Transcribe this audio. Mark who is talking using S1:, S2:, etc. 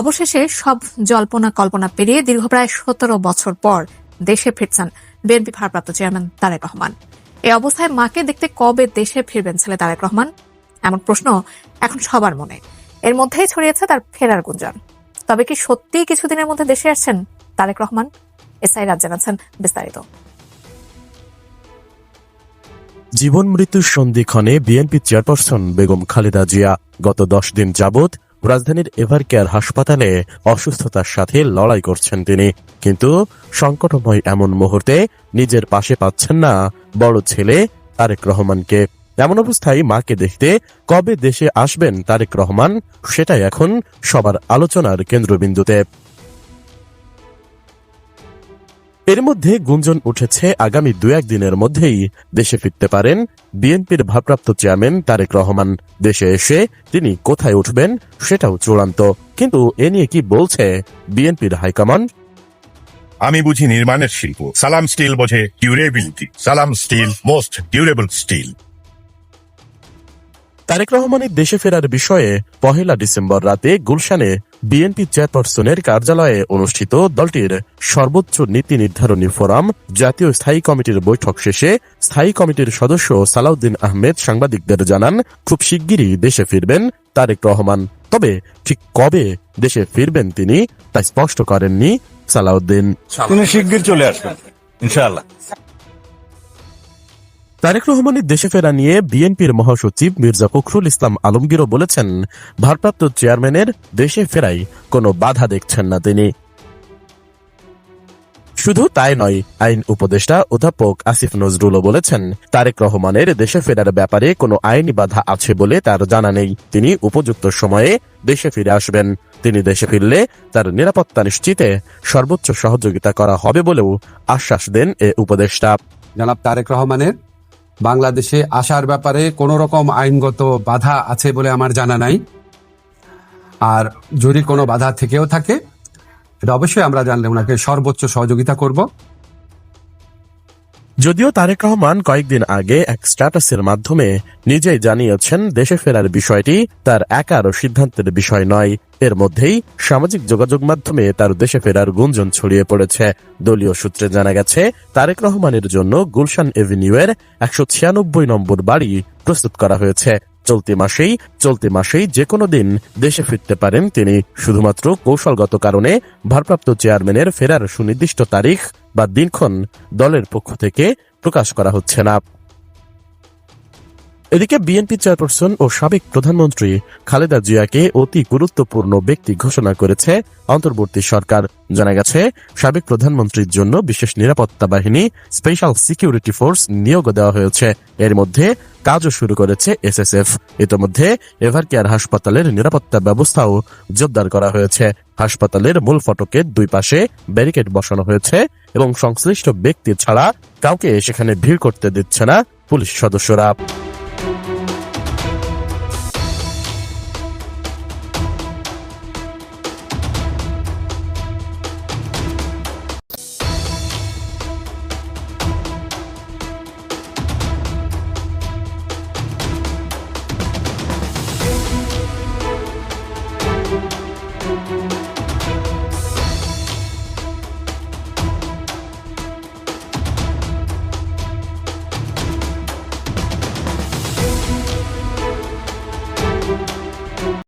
S1: অবশেষে সব জল্পনা কল্পনা পেরিয়ে দীর্ঘ প্রায় সতেরো বছর পর দেশে ফিরছেন বিএনপি ভারপ্রাপ্ত চেয়ারম্যান তারেক রহমান। এই অবস্থায় মাকে দেখতে কবে দেশে ফিরবেন ছেলে তারেক রহমান? এমন প্রশ্ন এখন সবার মনে। এর মধ্যেই ছড়িয়েছে তার ফেরার গুঞ্জন। তবে কি সত্যিই কিছুদিনের মধ্যে দেশে আসছেন তারেক রহমান? এসআই রাজ জানাচ্ছেন বিস্তারিত।
S2: জীবন মৃত্যুর সন্ধিক্ষণে বিএনপি চেয়ারপারসন বেগম খালেদা জিয়া গত দশ দিন যাবৎ রাজধানীর এভার কেয়ার হাসপাতালে অসুস্থতার সাথে লড়াই করছেন তিনি। কিন্তু সংকটময় এমন মুহূর্তে নিজের পাশে পাচ্ছেন না বড় ছেলে তারেক রহমানকে। এমন অবস্থায় মাকে দেখতে কবে দেশে আসবেন তারেক রহমান, সেটাই এখন সবার আলোচনার কেন্দ্রবিন্দুতে। এর মধ্যে গুঞ্জন উঠেছে আগামী দু একদিনের মধ্যেই দেশে ফিরতে পারেন বিএনপির ভারপ্রাপ্ত চেয়ারম্যান তারেক রহমান। দেশে এসে তিনি কোথায় উঠবেন সেটাও চূড়ান্ত। কিন্তু এ নিয়ে কি বলছে বিএনপির হাইকমান্ড?
S3: আমি বুঝি নির্মাণের শিল্প। সালাম স্টিল বোঝে durability. Salam steel, most durable steel.
S2: Tarek রহমানের দেশে ফেরার বিষয়ে পহেলা ডিসেম্বর রাতে গুলশানে বিএনপি চেয়ারপারসনের কার্যালয়ে অনুষ্ঠিত দলটির সর্বোচ্চ নীতি নির্ধারণী ফোরাম, জাতীয় স্থায়ী কমিটির বৈঠক শেষে স্থায়ী কমিটির সদস্য সালাউদ্দিন আহমেদ সাংবাদিকদের জানান, খুব শিগগিরই দেশে ফিরবেন তারেক রহমান। তবে ঠিক কবে দেশে ফিরবেন তিনি তা স্পষ্ট করেননি সালাউদ্দিন।
S4: তিনি শিগগির চলে আসবেন, ইনশাআল্লাহ।
S2: তারেক রহমানের দেশে ফেরা নিয়ে বিএনপির মহাসচিব মির্জা ফখরুল ইসলাম আলমগীরও বলেছেন, ভারপ্রাপ্ত চেয়ারম্যানের দেশে ফেরাই কোনো বাধা দেখছেন না তিনি। শুধু তাই নয়, আইন উপদেষ্টা অধ্যাপক আসিফ নজরুলও বলেছেন, তারেক রহমানের দেশে ফেরার ব্যাপারে কোনো আইনি বাধা আছে বলে তার জানা নেই। তিনি উপযুক্ত সময়ে দেশে ফিরে আসবেন। তিনি দেশে ফিরলে তার নিরাপত্তা নিশ্চিতে সর্বোচ্চ সহযোগিতা করা হবে বলেও আশ্বাস দেন এ উপদেষ্টা।
S5: জনাব তারেক রহমানের বাংলাদেশে আসার ব্যাপারে কোনো রকম আইনগত বাধা আছে বলে আমার জানা নাই। আর যদি কোনো বাধা থেকেও থাকে, এটা অবশ্যই আমরা জানলে ওনাকে সর্বোচ্চ সহযোগিতা করব।
S2: যদিও তারেক রহমান কয়েকদিন আগে এক স্ট্যাটাসের মাধ্যমে নিজেই জানিয়েছেন, দেশে ফেরার বিষয়টি তার একারও সিদ্ধান্তের বিষয় নয়। এর মধ্যেই সামাজিক যোগাযোগ মাধ্যমে তার দেশে ফেরার গুঞ্জন ছড়িয়ে পড়েছে। দলীয় সূত্রে জানা গেছে, তারেক রহমানের জন্য গুলশান এভিনিউ এর একশো ছিয়ানব্বই নম্বর বাড়ি প্রস্তুত করা হয়েছে। চলতি মাসেই চলতি মাসেই যে কোনো দিন দেশে ফিরতে পারেন তিনি। শুধুমাত্র কৌশলগত কারণে ভারপ্রাপ্ত চেয়ারম্যানের ফেরার সুনির্দিষ্ট তারিখ বা দিনক্ষণ দলের পক্ষ থেকে প্রকাশ করা হচ্ছে না। এদিকে বিএনপি চেয়ারপারসন ও সাবেক প্রধানমন্ত্রী খালেদা জিয়াকে অতি গুরুত্বপূর্ণ ব্যক্তি ঘোষণা করেছে অন্তর্বর্তী সরকার। জানা গেছে, সাবেক প্রধানমন্ত্রীর জন্য বিশেষ নিরাপত্তা বাহিনী স্পেশাল সিকিউরিটি ফোর্স নিয়োগ দেওয়া হয়েছে। এর মধ্যে কাজও শুরু করেছে এসএসএফ। ইতোমধ্যে এভারকেয়ার হাসপাতালের নিরাপত্তা ব্যবস্থাও জোরদার করা হয়েছে। হাসপাতালের মূল ফটকের দুই পাশে ব্যারিকেড বসানো হয়েছে এবং সংশ্লিষ্ট ব্যক্তি ছাড়া কাউকে সেখানে ভিড় করতে দিচ্ছে না পুলিশ সদস্যরা।